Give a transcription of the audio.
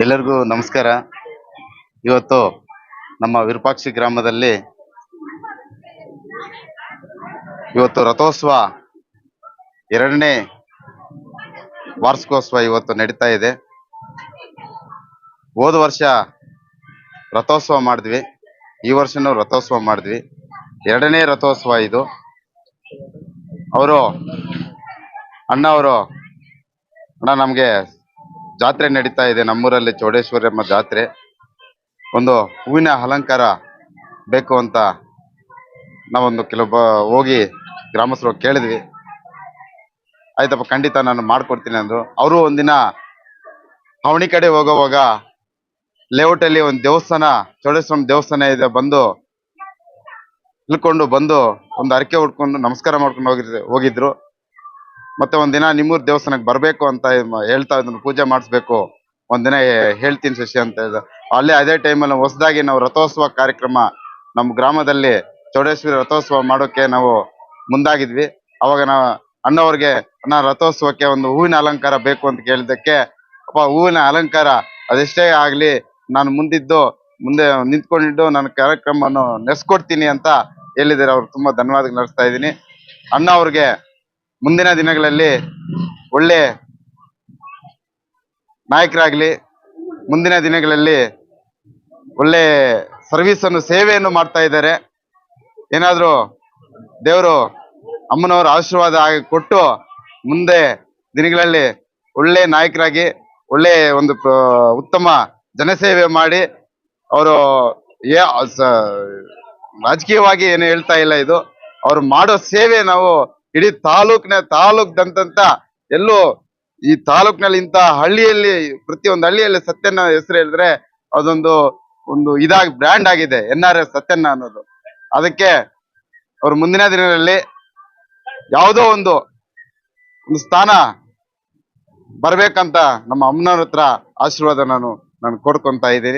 ಎಲ್ಲರಿಗೂ ನಮಸ್ಕಾರ. ಇವತ್ತು ನಮ್ಮ ವಿರೂಪಾಕ್ಷಿ ಗ್ರಾಮದಲ್ಲಿ ಇವತ್ತು ರಥೋತ್ಸವ ಎರಡನೇ ವಾರ್ಷಿಕೋತ್ಸವ ಇವತ್ತು ನಡೀತಾ ಇದೆ. ಹೋದ ವರ್ಷ ರಥೋತ್ಸವ ಮಾಡಿದ್ವಿ. ಈ ವರ್ಷನೂ ರಥೋತ್ಸವ ಮಾಡಿದ್ವಿ. ಎರಡನೇ ರಥೋತ್ಸವ ಇದು. ಅವರು, ಅಣ್ಣ ಅವರು, ಅಣ್ಣ ನಮಗೆ ಜಾತ್ರೆ ನಡೀತಾ ಇದೆ ನಮ್ಮೂರಲ್ಲಿ ಚೌಡೇಶ್ವರಮ್ಮ ಜಾತ್ರೆ. ಒಂದು ಹೂವಿನ ಅಲಂಕಾರ ಬೇಕು ಅಂತ ನಾವೊಂದು ಕೆಲವೊಬ್ಬ ಹೋಗಿ ಗ್ರಾಮಸ್ಥರು ಕೇಳಿದ್ವಿ. ಆಯ್ತಪ್ಪ, ಖಂಡಿತ ನಾನು ಮಾಡ್ಕೊಡ್ತೀನಿ ಅಂದ್ರು. ಅವರು ಒಂದಿನ ಅವಣಿ ಕಡೆ ಹೋಗೋವಾಗ ಲೇಔಟ್ ಅಲ್ಲಿ ಒಂದು ದೇವಸ್ಥಾನ ಚೌಡೇಶ್ವರಂ ದೇವಸ್ಥಾನ ಇದೆ ಬಂದು ಇಳ್ಕೊಂಡು ಬಂದು ಒಂದು ಅರಕೆ ಹೊಡ್ಕೊಂಡು ನಮಸ್ಕಾರ ಮಾಡ್ಕೊಂಡು ಹೋಗಿದ್ರು ಹೋಗಿದ್ರು. ಮತ್ತೆ ಒಂದಿನ ನಿಮ್ಮೂರ್ ದೇವಸ್ಥಾನಕ್ಕೆ ಬರ್ಬೇಕು ಅಂತ ಹೇಳ್ತಾ ಇದ್ರು ಪೂಜೆ ಮಾಡಿಸ್ಬೇಕು. ಒಂದಿನ ಹೇಳ್ತೀನಿ ಶಶಿ ಅಂತ ಹೇಳಿದ. ಅಲ್ಲೇ ಅದೇ ಟೈಮಲ್ಲಿ ಹೊಸದಾಗಿ ನಾವು ರಥೋತ್ಸವ ಕಾರ್ಯಕ್ರಮ ನಮ್ಮ ಗ್ರಾಮದಲ್ಲಿ ಚೌಡೇಶ್ವರಿ ರಥೋತ್ಸವ ಮಾಡೋಕೆ ನಾವು ಮುಂದಾಗಿದ್ವಿ. ಅವಾಗ ನಾವು ಅಣ್ಣವ್ರಿಗೆ, ಅಣ್ಣ, ರಥೋತ್ಸವಕ್ಕೆ ಒಂದು ಹೂವಿನ ಅಲಂಕಾರ ಬೇಕು ಅಂತ ಕೇಳಿದ್ದಕ್ಕೆ, ಅಪ್ಪ, ಹೂವಿನ ಅಲಂಕಾರ ಅದೆಷ್ಟೇ ಆಗ್ಲಿ ನಾನು ಮುಂದಿದ್ದು, ಮುಂದೆ ನಿಂತ್ಕೊಂಡಿದ್ದು ನನ್ನ ಕಾರ್ಯಕ್ರಮವನ್ನು ನೆಸ್ಕೊಡ್ತೀನಿ ಅಂತ ಹೇಳಿದ್ದಾರೆ. ಅವ್ರು ತುಂಬಾ ಧನ್ಯವಾದ ನಡೆಸ್ತಾ ಇದ್ದೀನಿ. ಅಣ್ಣ ಅವ್ರಿಗೆ ಮುಂದಿನ ದಿನಗಳಲ್ಲಿ ಒಳ್ಳೆ ನಾಯಕರಾಗ್ಲಿ, ಮುಂದಿನ ದಿನಗಳಲ್ಲಿ ಒಳ್ಳೆ ಸರ್ವಿಸ್ ಅನ್ನು, ಸೇವೆಯನ್ನು ಮಾಡ್ತಾ ಇದ್ದಾರೆ. ಏನಾದರೂ ದೇವರು ಅಮ್ಮನವರ ಆಶೀರ್ವಾದ ಕೊಟ್ಟು ಮುಂದೆ ದಿನಗಳಲ್ಲಿ ಒಳ್ಳೆ ನಾಯಕರಾಗಿ, ಒಳ್ಳೆ ಒಂದು ಉತ್ತಮ ಜನಸೇವೆ ಮಾಡಿ ಅವರು ರಾಜಕೀಯವಾಗಿ ಏನು ಹೇಳ್ತಾ ಇಲ್ಲ ಇದು. ಅವರು ಮಾಡೋ ಸೇವೆ ನಾವು ಇಡೀ ತಾಲೂಕ್ನ ತಾಲೂಕ್ದಂತ ಎಲ್ಲೂ ಈ ತಾಲೂಕಿನಲ್ಲಿ ಇಂತ ಹಳ್ಳಿಯಲ್ಲಿ, ಪ್ರತಿಯೊಂದು ಹಳ್ಳಿಯಲ್ಲಿ ಸತ್ಯನ ಹೆಸರು ಹೇಳಿದ್ರೆ ಅದೊಂದು, ಒಂದು ಇದಾಗಿ ಬ್ರ್ಯಾಂಡ್ ಆಗಿದೆ, ಎನ್ ಆರ್ ಎಸ್ ಸತ್ಯನ್ನ ಅನ್ನೋದು. ಅದಕ್ಕೆ ಅವ್ರು ಮುಂದಿನ ದಿನಗಳಲ್ಲಿ ಯಾವುದೋ ಒಂದು ಒಂದು ಸ್ಥಾನ ಬರ್ಬೇಕಂತ ನಮ್ಮ ಅಮ್ಮನವ್ರ ಹತ್ರ ಆಶೀರ್ವಾದ ನಾನು ನಾನು ಕೊಡ್ಕೊಂತ ಇದ್ದೀನಿ.